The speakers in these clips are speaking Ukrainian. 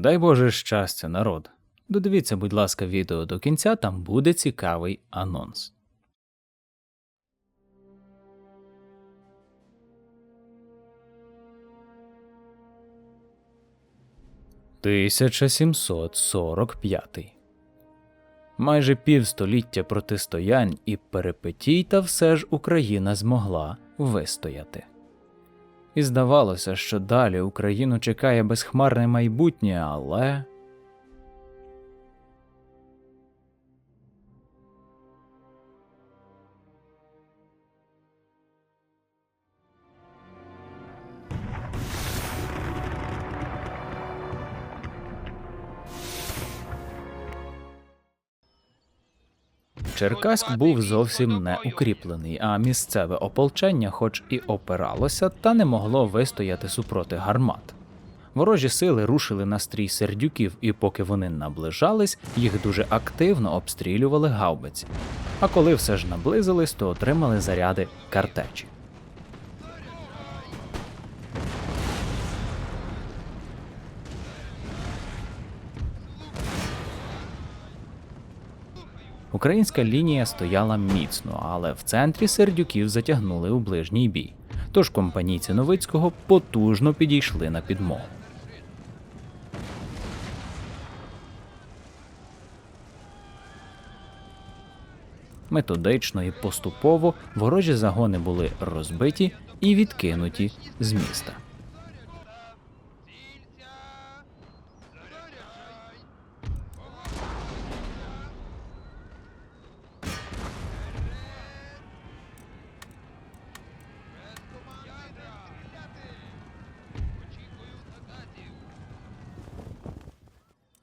Дай Боже щастя, народ. Додивіться, будь ласка, відео до кінця, там буде цікавий анонс. Тисяча. Майже півстоліття протистоянь і перипетій, та все ж Україна змогла вистояти. І здавалося, що далі Україну чекає безхмарне майбутнє, але. Черкаськ був зовсім не укріплений, а місцеве ополчення, хоч і опиралося, та не могло вистояти супроти гармат. Ворожі сили рушили на стрій сердюків, і поки вони наближались, їх дуже активно обстрілювали гаубиці. А коли все ж наблизились, то отримали заряди картечі. Українська лінія стояла міцно, але в центрі сердюків затягнули у ближній бій. Тож компанійці Новицького потужно підійшли на підмогу. Методично і поступово ворожі загони були розбиті і відкинуті з міста.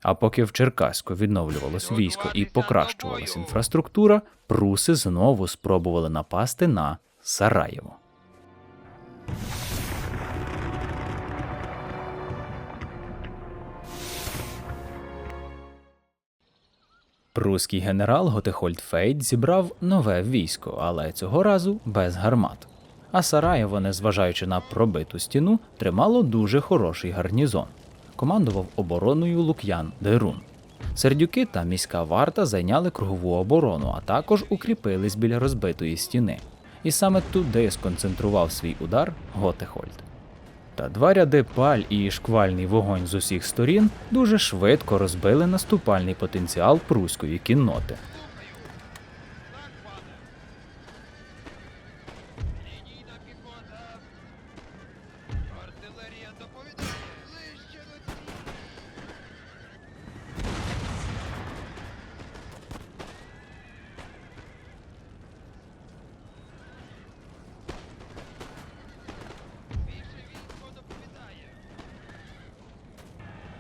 А поки в Черкаську відновлювалось військо і покращувалась інфраструктура, пруси знову спробували напасти на Сараєво. Пруський генерал Готехольд Фейд зібрав нове військо, але цього разу без гармат. А Сараєво, незважаючи на пробиту стіну, тримало дуже хороший гарнізон. Командував обороною Лук'ян Дерун. Сердюки та міська варта зайняли кругову оборону, а також укріпились біля розбитої стіни. І саме туди сконцентрував свій удар Готехольд. Та два ряди паль і шквальний вогонь з усіх сторін дуже швидко розбили наступальний потенціал пруської кінноти.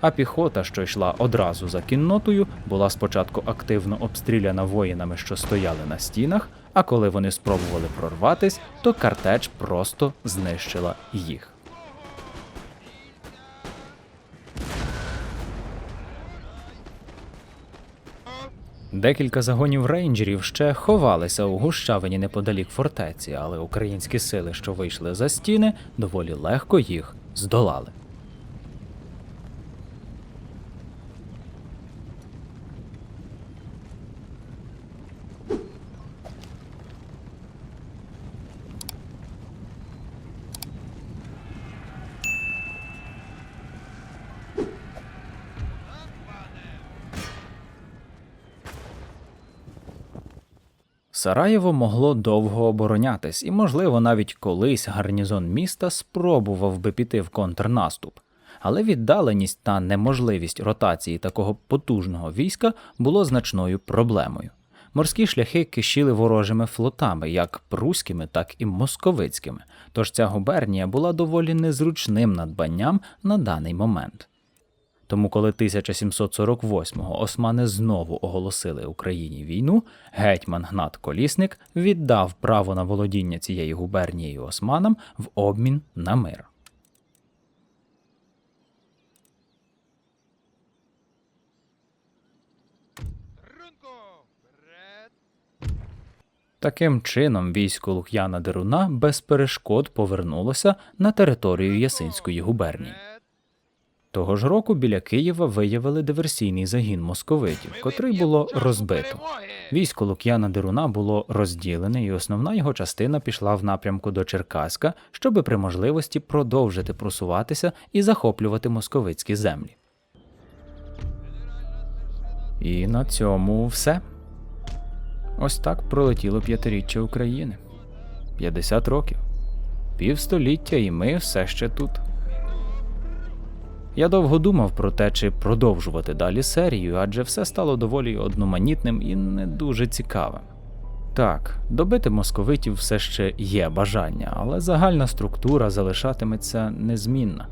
А піхота, що йшла одразу за кіннотою, була спочатку активно обстріляна воїнами, що стояли на стінах, а коли вони спробували прорватись, то картеч просто знищила їх. Декілька загонів рейнджерів ще ховалися у гущавині неподалік фортеці, але українські сили, що вийшли за стіни, доволі легко їх здолали. Сараєво могло довго оборонятись, і, можливо, навіть колись гарнізон міста спробував би піти в контрнаступ. Але віддаленість та неможливість ротації такого потужного війська було значною проблемою. Морські шляхи кишіли ворожими флотами, як пруськими, так і московицькими, тож ця губернія була доволі незручним надбанням на даний момент. Тому, коли 1748-го османи знову оголосили Україні війну, гетьман Гнат Колісник віддав право на володіння цією губернією османам в обмін на мир. Таким чином, військо Лук'яна Деруна без перешкод повернулося на територію Ясинської губернії. Того ж року біля Києва виявили диверсійний загін московитів, котрий було розбито. Військо Лук'яна Деруна було розділене, і основна його частина пішла в напрямку до Черкаська, щоби при можливості продовжити просуватися і захоплювати московицькі землі. І на цьому все. Ось так пролетіло п'ятиріччя України. 50 років. Півстоліття, і ми все ще тут. Я довго думав про те, чи продовжувати далі серію, адже все стало доволі одноманітним і не дуже цікавим. Так, добити московитів все ще є бажання, але загальна структура залишатиметься незмінна.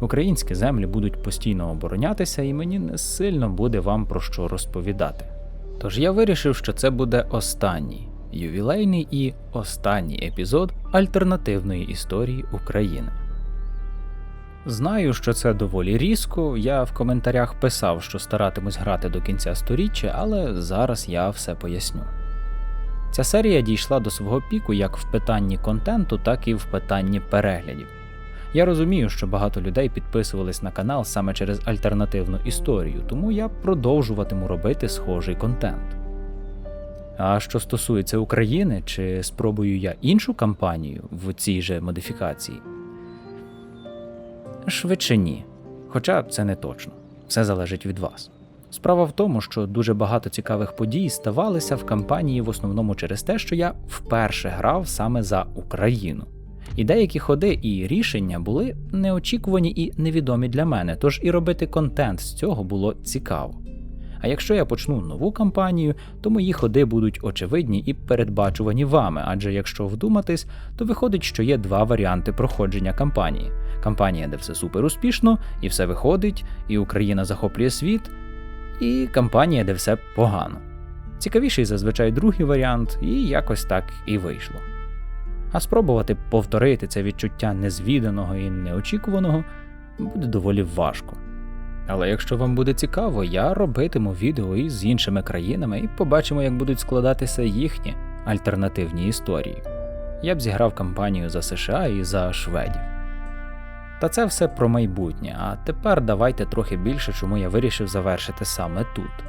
Українські землі будуть постійно оборонятися, і мені не сильно буде вам про що розповідати. Тож я вирішив, що це буде останній ювілейний і останній епізод альтернативної історії України. Знаю, що це доволі різко. Я в коментарях писав, що старатимусь грати до кінця сторіччя, але зараз я все поясню. Ця серія дійшла до свого піку як в питанні контенту, так і в питанні переглядів. Я розумію, що багато людей підписувались на канал саме через альтернативну історію, тому я продовжуватиму робити схожий контент. А що стосується України, чи спробую я іншу кампанію в цій же модифікації, Швидше ні. Хоча це не точно. Все залежить від вас. Справа в тому, що дуже багато цікавих подій ставалися в кампанії в основному через те, що я вперше грав саме за Україну. І деякі ходи і рішення були неочікувані і невідомі для мене, тож і робити контент з цього було цікаво. А якщо я почну нову кампанію, то мої ходи будуть очевидні і передбачувані вами, адже якщо вдуматись, то виходить, що є два варіанти проходження кампанії: кампанія, де все супер успішно, і все виходить, і Україна захоплює світ, і кампанія, де все погано. Цікавіший зазвичай другий варіант, і якось так і вийшло. А спробувати повторити це відчуття незвіданого і неочікуваного буде доволі важко. Але якщо вам буде цікаво, я робитиму відео і з іншими країнами і побачимо, як будуть складатися їхні альтернативні історії. Я б зіграв кампанію за США і за шведів. Та це все про майбутнє, а тепер давайте трохи більше, чому я вирішив завершити саме тут.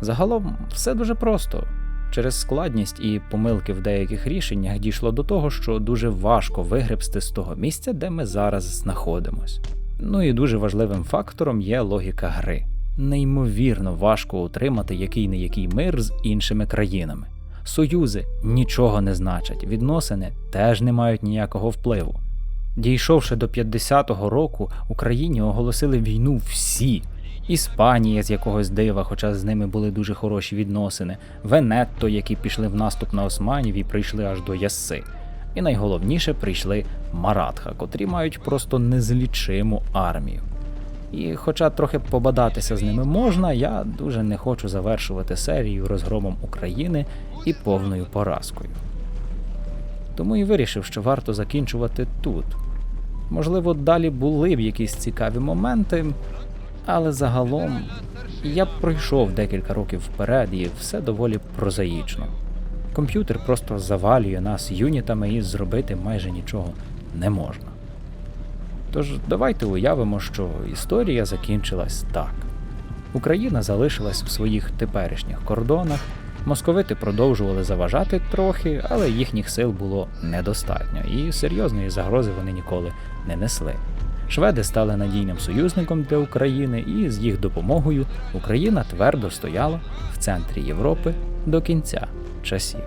Загалом все дуже просто. Через складність і помилки в деяких рішеннях дійшло до того, що дуже важко вигребсти з того місця, де ми зараз знаходимось. Ну і дуже важливим фактором є логіка гри. Неймовірно важко утримати який не який мир з іншими країнами. Союзи нічого не значать, відносини теж не мають ніякого впливу. Дійшовши до 50-го року, Україні оголосили війну всі. Іспанія з якогось дива, хоча з ними були дуже хороші відносини, Венетто, які пішли в наступ на османів і прийшли аж до Ясси. І найголовніше прийшли Маратха, котрі мають просто незлічиму армію. І хоча трохи побадатися з ними можна, я дуже не хочу завершувати серію розгромом України і повною поразкою. Тому і вирішив, що варто закінчувати тут. Можливо, далі були б якісь цікаві моменти, але загалом я пройшов декілька років вперед, і все доволі прозаїчно. Комп'ютер просто завалює нас юнітами і зробити майже нічого не можна. Тож давайте уявимо, що історія закінчилась так: Україна залишилась в своїх теперішніх кордонах, московити продовжували заважати трохи, але їхніх сил було недостатньо, і серйозної загрози вони ніколи не несли. Шведи стали надійним союзником для України, і з їх допомогою Україна твердо стояла в центрі Європи до кінця часів.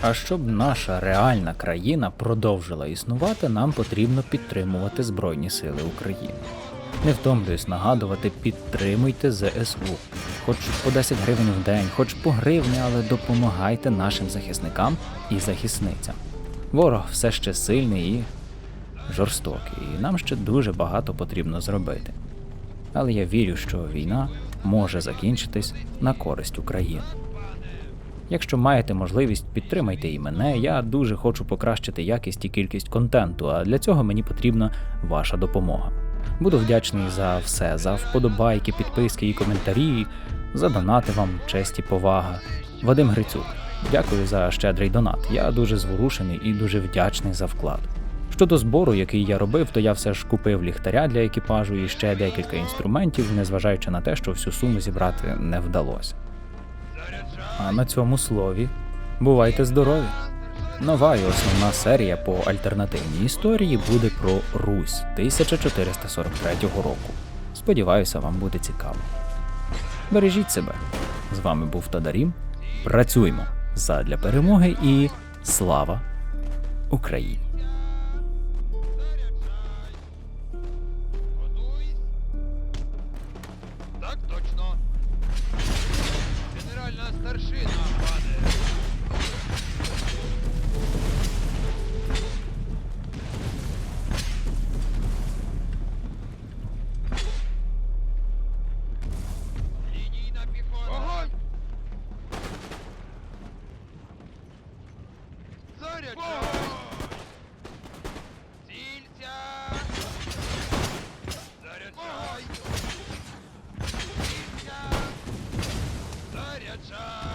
А щоб наша реальна країна продовжила існувати, нам потрібно підтримувати Збройні Сили України. Не втомлююсь нагадувати, підтримуйте ЗСУ. Хоч по 10 гривень в день, хоч по гривні, але допомагайте нашим захисникам і захисницям. Ворог все ще сильний і жорстокий, і нам ще дуже багато потрібно зробити. Але я вірю, що війна може закінчитись на користь України. Якщо маєте можливість, підтримайте і мене. Я дуже хочу покращити якість і кількість контенту, а для цього мені потрібна ваша допомога. Буду вдячний за все, за вподобайки, підписки і коментарі, за донати вам, честь і повага. Вадим Грицюк, дякую за щедрий донат. Я дуже зворушений і дуже вдячний за вклад. Щодо збору, який я робив, то я все ж купив ліхтаря для екіпажу і ще декілька інструментів, незважаючи на те, що всю суму зібрати не вдалося. А на цьому слові бувайте здорові! Нова і основна серія по альтернативній історії буде про Русь 1443 року. Сподіваюся, вам буде цікаво. Бережіть себе. З вами був Тадарім. Працюймо задля перемоги і слава Україні! Заряджай! Цілься! Заряджай! Цілься! Заряджай!